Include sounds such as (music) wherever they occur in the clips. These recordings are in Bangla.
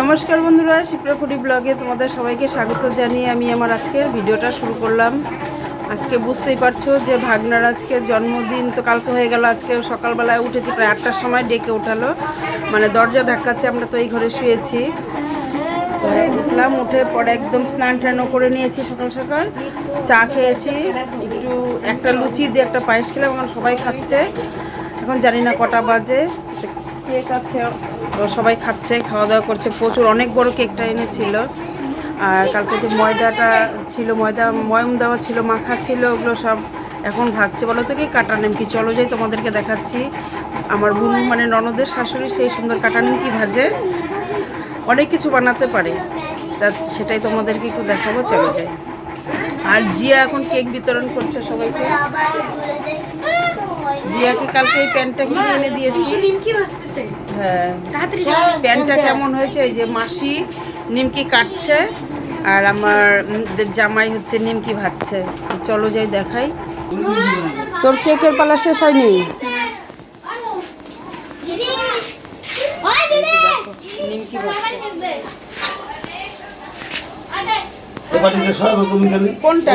নমস্কার বন্ধুরা শিপ্রাফুটি ব্লগে তোমাদের সবাইকে স্বাগত জানিয়ে আমি আমার আজকের ভিডিওটা শুরু করলাম। আজকে বুঝতেই পারছ যে ভাগনার আজকে জন্মদিন তো কালকে হয়ে গেল, আজকে সকালবেলায় উঠেছি, প্রায় আটটার সময় ডেকে ওঠালো মানে দরজা ধাক্কাচ্ছে, আমরা তো এই ঘরে শুয়েছি। উঠলাম উঠে পরে একদম স্নান টানও করে নিয়েছি সকাল সকাল। চা খেয়েছি, একটু একটা লুচি দিয়ে একটা পায়েস খেলাম, এখন সবাই খাচ্ছে। এখন জানি না কটা বাজে। কেক আছে তো সবাই খাচ্ছে খাওয়া দাওয়া করছে। প্রচুর, অনেক বড় কেকটা এনেছিল। আর কালকে যে ময়দাটা ছিল, ময়দা, ময়ম দেওয়া ছিল, মাখা ছিল, ওগুলো সব এখন ভাগছে বলো তো কি কাটা নিমকি? চলো যাই তোমাদেরকে দেখাচ্ছি। আমার বোন মানে ননদের শাশুড়ি সেই সুন্দর কাটা নিমকি ভাজে। অনেক কিছু বানাতে পারে। তা সেটাই তোমাদেরকে একটু দেখাবো, চলো যাই। আর জিয়া এখন কেক বিতরণ করছে সবাইকে। জিয়াকে কালকে এই প্যান্টটা কিনে এনে দিয়েছি। নিমকি প্যান্টটা কেমন হয়েছে? এই যে মাসি নিমকি কাটছে আর আমার জামাই হচ্ছে নিমকি ভাজছে। চলো যাই দেখাই। তোর কেকের পালা শেষ হয়নি? নিমকি কোনটা?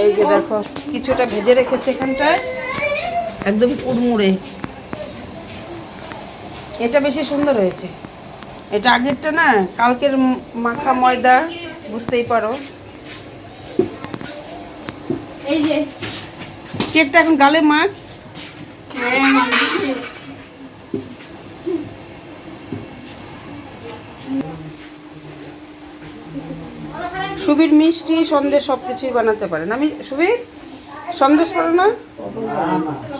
এই যে দেখো কিছুটা ভেজে রেখেছে এখানটায়। একদম কুড়মুড়ে। এটা বেশি সুন্দর হয়েছে। এটা আগেরটা না কালকের মাখা ময়দা বুঝতেই পারো। এই যে। কেকটা এখন গালে মাখ। সুবির মিষ্টি সন্দেশ সব কিছুই বানাতে পারেন। আমি সুবির সন্দেশ পারো না?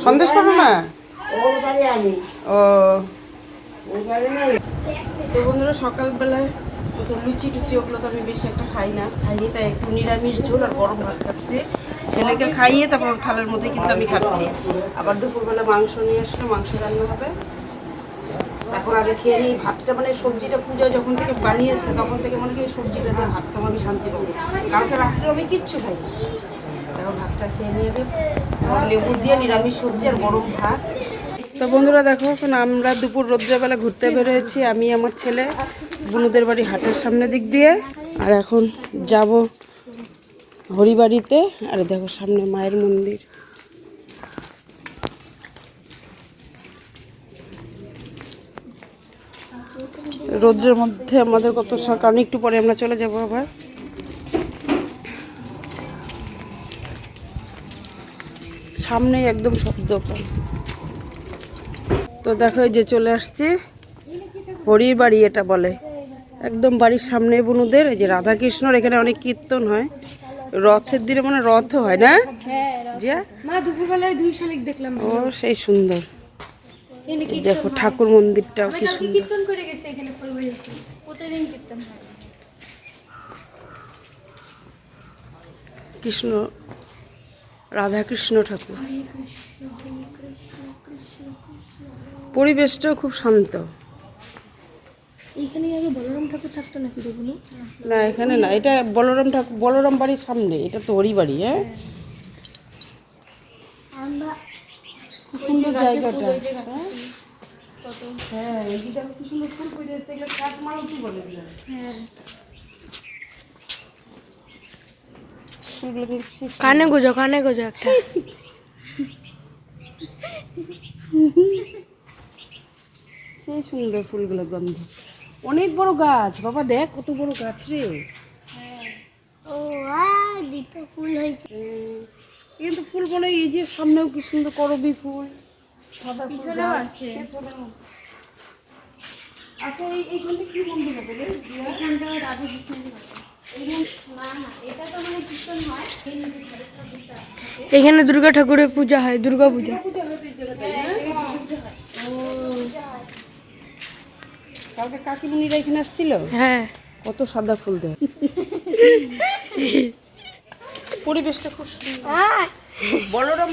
সন্দেশ পারো না? ও তো বন্ধুরা, সকালবেলায় তো লুচি টুচি ওগুলো তো আমি বেশি একটা খাই না। খাইনি, তাই একটু নিরামিষ ঝোল আর গরম ভাত খাচ্ছি। ছেলেকে খাইয়ে তারপর থালের মধ্যে কিন্তু আমি খাচ্ছি। আবার দুপুরবেলা মাংস নিয়ে আসলে মাংস রান্না হবে। এখন আগে খেয়ে নিই ভাতটা মানে সবজিটা পূজা যখন থেকে বানিয়েছে, তখন থেকে মনে করি সবজিটা দিয়ে ভাত খাব, আমি শান্তি পাবো। কালকে রাত্রে আমি কিচ্ছু খাই এখন ভাতটা খেয়ে নিয়ে দেব। লেবু দিয়ে নিরামিষ সবজি আর গরম ভাত। তো বন্ধুরা দেখো, এখন আমরা দুপুর রৌদ্রবেলা ঘুরতে বেরোয়েছি, আমি, আমার ছেলে, বুনুদের বাড়ি হাটের সামনে দিক দিয়ে। আর এখন যাব হরিবাড়িতে, আর দেখো সামনে মায়ের মন্দির। রোদ্রের মধ্যে আমাদের কত শখ কারণ একটু পরে আমরা চলে যাব আবার। সামনেই একদম সব দোকান তো দেখো এই যে চলে আসছি। হরির বাড়ি এটা বলে। একদম বাড়ির সামনে বনুদের এই যে রাধাকৃষ্ণর এখানে অনেক কীর্তন হয়। রথের দিনে মানে রথ হয় না? যে মা দুপুরবেলায় দুই শালিক দেখলাম ও সেই সুন্দর। দেখো ঠাকুর মন্দিরটাও কি সুন্দর। হয়। কৃষ্ণ রাধাকৃষ্ণ ঠাকুর। পরিবেশটাও খুব শান্ত। এইখানে আগে বলরাম ঠাকুর থাকতো নাকি দেখুন না এখানে না এটা বলরাম ঠাকুর বলরাম বাড়ির সামনে এটা তো হরি বাড়ি হ্যাঁ? খুব সুন্দর জায়গাটা। হ্যাঁ? হ্যাঁ এই যে দেখো কি সুন্দর ফুল এগুলো কাঠমালতি বলে কিন্তু কানে গোজো কানে গোজো একটা। (laughs) সেই সুন্দর ফুলগুলো গন্ধ। অনেক বড় গাছ। বাবা দেখ কত বড় গাছ রে। ও দুটো ফুল হয়েছে। কিন্তু ফুল বলে এই যে সামনেও কি সুন্দর করবি ফুল। সাদা ফুল আচ্ছা এই এইখানটা কি মন্দির হবে রে? দিয়া? এখানে দুর্গা ঠাকুরের পূজা হয় দুর্গা পূজা পূজা হতে এই জায়গাটায়, হ্যাঁ? ও। কালকে কাকিমুনিরা এখানে আসছিল? হ্যাঁ। কত সাদা ফুল দেয়। পরিবেশটা খুব সুন্দর। বলরাম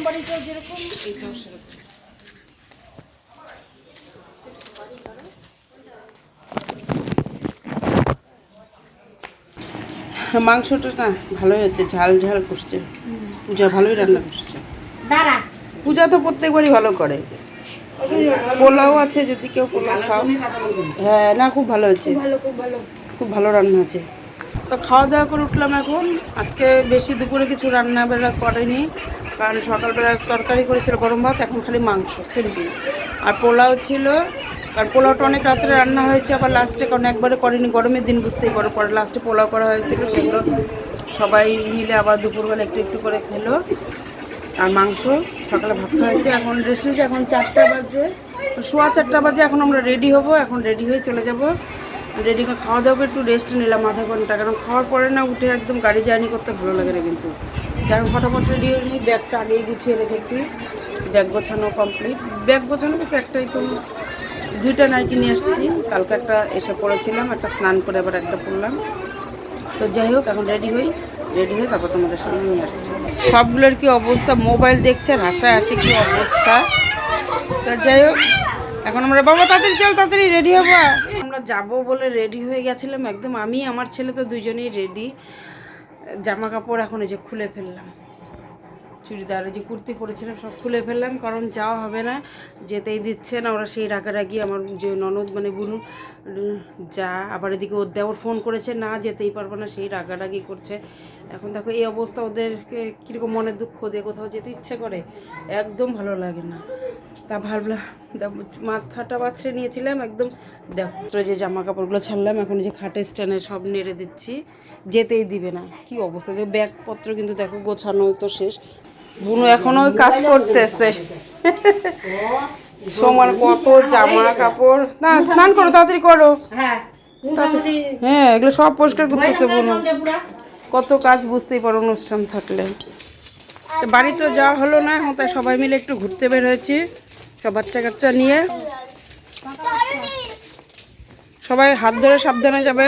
যেরকম এইটাও সেরকম। মাংসটা না ভালোই হচ্ছে ঝাল ঝাল করছে পূজা ভালোই রান্না করছে পূজা তো প্রত্যেকবারই ভালো করে। পোলাও আছে যদি কেউ পোলাও খাও। হ্যাঁ না খুব ভালো হয়েছে। খুব ভালো রান্না হয়েছে তো খাওয়া দাওয়া করে উঠলাম এখন। আজকে বেশি দুপুরে কিছু রান্না বেলা করেনি কারণ সকালবেলা তরকারি করেছিল গরম ভাত এখন খালি মাংস সিম্পল। আর পোলাও ছিল কারণ পোলাওটা অনেক রাত্রে রান্না হয়েছে আবার লাস্টে কারণ একবারে করেনি গরমের দিন বুঝতেই পারো পরে লাস্টে পোলাও করা হয়েছিল সেগুলো সবাই মিলে আবার দুপুরবেলা একটু একটু করে খেলো। আর মাংস, সকালে ভাত খাওয়া হয়েছে। এখন রেস্ট হয়েছে এখন চারটা বাজে। সোয়া চারটা বাজে, এখন আমরা রেডি হব, এখন রেডি হয়ে চলে যাব। রেডি করে খাওয়া দাওয়া একটু রেস্ট নিলাম আধা ঘণ্টা, কারণ খাওয়ার পরে না উঠে একদম গাড়ি জার্নি করতে ভালো লাগে না কিন্তু। কারণ ফটাফট রেডি হয়ে নিই, ব্যাগটা আগেই গুছিয়ে রেখেছি। ব্যাগ গোছানো কমপ্লিট ব্যাগ গোছানো কিন্তু একটাই তো, দুইটা নাইটি নিয়ে আসছি। কালকে একটা এসে পড়েছিলাম, একটা স্নান করে আবার একটা পরলাম। তো যাই হোক, এখন রেডি হই। রেডি হয়ে তারপর তোমাদের সামনে নিয়ে আসছি। সবগুলোর কি অবস্থা? মোবাইল দেখছে হাসাহাসি কি অবস্থা? তো যাই হোক, এখন আমরা বাবা, তাড়াতাড়ি চল, তাড়াতাড়ি রেডি হব। আমরা যাব বলে রেডি হয়ে গেছিলাম একদম। আমি, আমার ছেলে তো দুজনেই রেডি। জামা কাপড় এখন এই যে খুলে ফেললাম। চুড়িদার যে কুর্তি পরেছিলাম, সব খুলে ফেললাম, কারণ যাওয়া হবে না, যেতেই দিচ্ছে না। ওরা সেই রাগারাগি আমার যে ননদ মানে বুনু, যা, আবার এদিকে ওর দেওয়ার ফোন করেছে, না যেতেই পারব না, সেই রাগারাগি করছে। এখন দেখো, এই অবস্থা ওদেরকে কীরকম মনের দুঃখ দিয়ে কোথাও যেতে ইচ্ছে করে, একদম ভালো লাগে না। তা ভাবলাম মাথাটা বাছড়ে নিয়েছিলাম, একদম, দেখো যে জামা কাপড়গুলো ছাড়লাম, এখন যে খাটে স্ট্যান্ডে সব নেড়ে দিচ্ছি, যেতেই দিবে না। কি অবস্থা? দেখো, ব্যাগপত্র কিন্তু দেখো গোছানো তো শেষ। বুনু এখনও কাজ করতেছে। সমান কত জামা কাপড়। না স্নান করো তাড়াতাড়ি করো। হ্যাঁ এগুলো সব পরিষ্কার করতেছে বুনু। কত কাজ বুঝতেই পারো অনুষ্ঠান থাকলে। বাড়ি তো যাওয়া হলো না এখন তাই সবাই মিলে একটু ঘুরতে বের হয়েছি সব বাচ্চা কাচ্চা নিয়ে। সবাই হাত ধরে সাবধানে যাবে।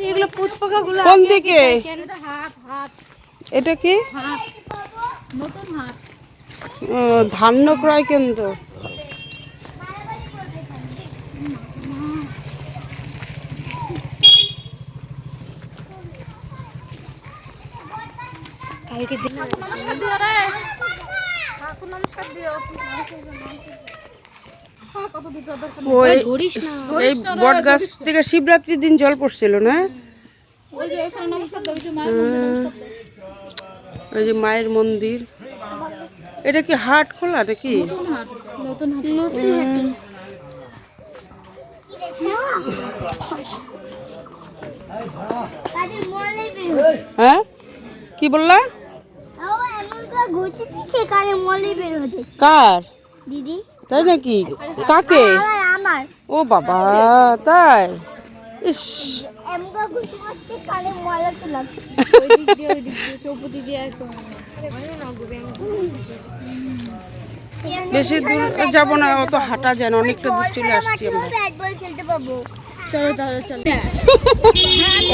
এগুলো পুচপাকা গুলো কোন দিকে হাত হাত। এটা কি? ধান্য ক্রয় কেন্দ্র। নমস্কার দিও রে। নমস্কার দিও হ্যাঁ, কত দিতে দরকার ওই এই বট গাছ থেকে শিবরাত্রির দিন জল পড়ছিল না? ওই যে ওখানে নমস্কার দাও ওই যে মায়ের মন্দিরে নমস্কার দাও ওই যে মায়ের মন্দির। এটা কি হাট খোলা নাকি? নতুন হাট নতুন হাট। নতুন হাট। হ্যাঁ? কি বললা? কার? দিদি। তাই নাকি? কাকে? আমার আমার। ও বাবা তাই? ইস। বেশি দূর যাব না অত হাঁটা যায় না অনেকটা দূর চলে আসছি আমরা। ব্যাট বল খেলতে পাবো চলো তাহলে চলো।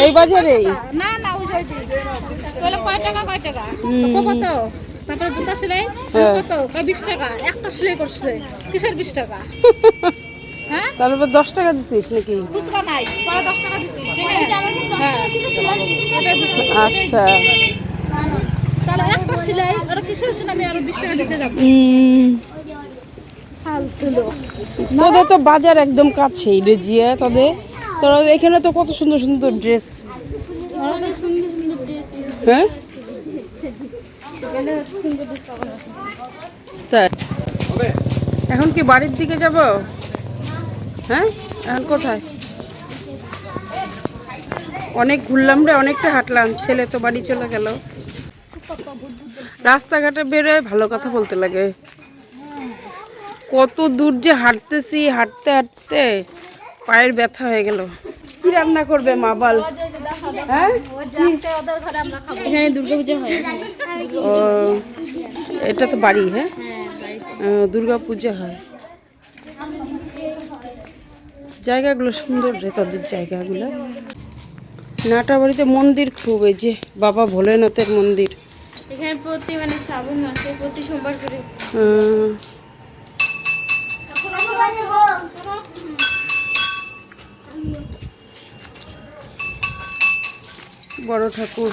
এই বাজারেই না না ওই টাকা কয় টাকা? কত? তারপরে জুতা সেলাই কত? কয় বিশ টাকা? একটা সেলাই করছে। কিসের বিশ টাকা? (laughs) হ্যাঁ? তারপর দশ টাকা দিছিস নাকি? খুচরা নাই। পরে দশ টাকা দিছি। হ্যাঁ। আচ্ছা। তাহলে একটা সেলাই ওরা কিসের জন্য আমি আরও বিশ টাকা দিতে যাব? উম, ফালতু লোক। তোদের তো বাজার একদম কাছেই রে জিয়া তোদের। তোরা এখানে তো কত সুন্দর সুন্দর ড্রেস হ্যাঁ এখানে সুন্দর dress পাবো না। তাই? এখন কি বাড়ির দিকে যাব? হ্যাঁ? এখন কোথায়? অনেক ঘুরলাম রে, অনেকটা হাঁটলাম। ছেলে তো বাড়ি চলে গেল। রাস্তাঘাটে বেরোয় ভালো কথা বলতে লাগে। কত দূর যে হাঁটতেছি, হাঁটতে হাঁটতে পায়ের ব্যথা হয়ে গেল। কি রান্না করবে মা বল? হ্যাঁ? ওই যাচ্ছে ওদের ঘরে আমরা খাব এখানে দুর্গা পূজা হয়। ও এটা তো বাড়ি হ্যাঁ? দুর্গা পূজা হয়। জায়গাগুলো সুন্দর রে তোদের জায়গাগুলো। নাটা বাড়িতে মন্দির খুব এই যে বাবা ভোলেনাথের মন্দির। এখানে প্রতি মানে শ্রাবণ মাসে প্রতি সোমবার করে। বড় ঠাকুর।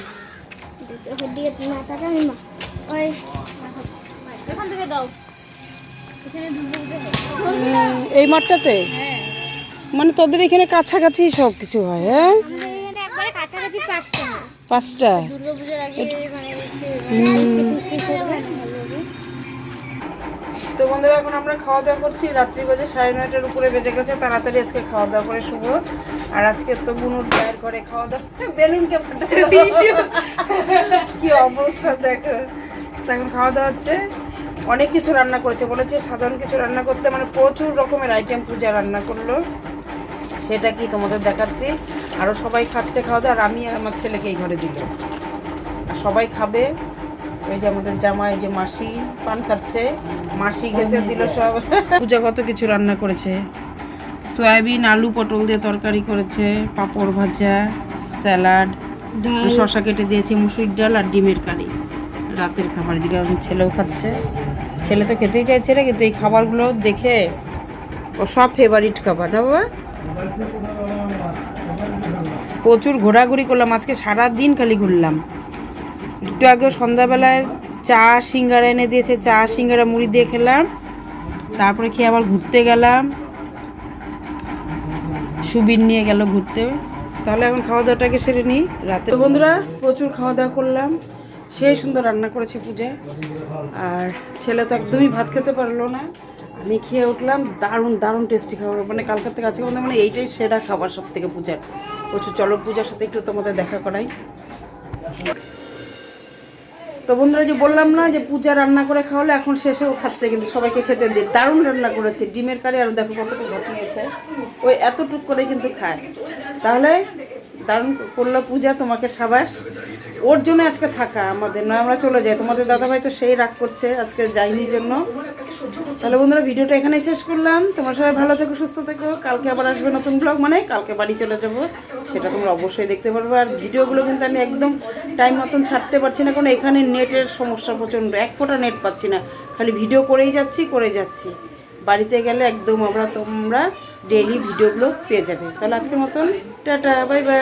হয়। এই মাঠটাতে? মানে তোদের এখানে কাছাকাছি সব কিছু হয় হ্যাঁ? পাঁচটা তো বন্ধুরা, এখন আমরা খাওয়া দাওয়া করছি। রাত্রি বাজে সাড়ে নয়টার উপরে বেজে গেছে। তাড়াতাড়ি আজকে খাওয়া দাওয়া করে শুভ। আর আজকে তো বুনুর চায়ের করে খাওয়া দাওয়া বেলুনকে কি অবস্থা, দেখো। এখন খাওয়া দাওয়া হচ্ছে। অনেক কিছু রান্না করেছে। বলেছে সাধারণ কিছু রান্না করতে। মানে প্রচুর রকমের আইটেম পূজা রান্না করল। সেটা কি তোমাদের দেখাচ্ছি। আরও সবাই খাচ্ছে খাওয়া দাওয়া আর আমি আর আমার ছেলেকে এই ঘরে দিল আর সবাই খাবে। ওই যে আমাদের জামাই যে মাসি পান খাচ্ছে মাসি খেতে দিল সব। পূজা কত কিছু রান্না করেছে? সয়াবিন আলু পটল দিয়ে তরকারি করেছে পাঁপড় ভাজা স্যালাড শশা কেটে দিয়েছি মুসুর ডাল আর ডিমের কারি। রাতের খাবার যেটা আমার ছেলেও খাচ্ছে। ছেলে তো খেতেই চাইছে না কিন্তু এই খাবারগুলো দেখে ও সব ফেভারিট খাবার না বাবা? প্রচুর ঘোরাঘুরি করলাম আজকে সারা দিন খালি ঘুরলাম। একটু আগে সন্ধ্যাবেলায় চা, সিঙ্গারা এনে দিয়েছে, চা, সিঙ্গারা, মুড়ি দিয়ে খেলাম। তারপরে খেয়ে আবার ঘুরতে গেলাম। সুবির নিয়ে গেল ঘুরতে। তাহলে এখন খাওয়া দাওয়াটাকে সেরে নিই। রাতে বন্ধুরা প্রচুর খাওয়া দাওয়া করলাম। সেই সুন্দর রান্না করেছে পূজা আর ছেলে তো একদমই ভাত খেতে পারল না। আমি খেয়ে উঠলাম, দারুণ দারুণ টেস্টি খাবার। মানে কালকার থেকে আজকে মানে এইটাই সেরা খাবার সব থেকে পূজার। প্রচুর চলো পূজার সাথে একটু তোমাদের দেখা করাই। তো বন্ধুরা যে বললাম না যে পূজা রান্না করে খাওয়ালে এখন শেষেও খাচ্ছে, কিন্তু সবাইকে খেতে দিয়ে দারুণ রান্না করেছে। ডিমের কারি আর দেখো কতটুকু ভাত নিয়েছে। ওই এতটুক করে কিন্তু খায়। তাহলে দারুণ করল পূজা তোমাকে সাবাস। ওর জন্য আজকে থাকা, আমাদের নয়, আমরা চলে যাই। তোমাদের দাদাভাই তো সেই রাগ করছে, আজকে যাইনি জন্য। তাহলে বন্ধুরা, ভিডিওটা এখানেই শেষ করলাম। তোমরা সবাই ভালো থেকো, সুস্থ থেকো। কালকে আবার আসবে নতুন ব্লগ মানে কালকে বাড়ি চলে যাব, সেটা তোমরা অবশ্যই দেখতে পারবে। আর ভিডিওগুলো কিন্তু আমি একদম টাইম মতন ছাড়তে পারছি না, কারণ এখানে নেটের সমস্যা প্রচণ্ড। এক ফোটা নেট পাচ্ছি না। খালি ভিডিও করেই যাচ্ছি, করে যাচ্ছি। বাড়িতে গেলে একদম আমরা তোমরা ডেইলি ভিডিওগুলো পেয়ে যাবে। তাহলে আজকের মতন, টাটা বাই বাই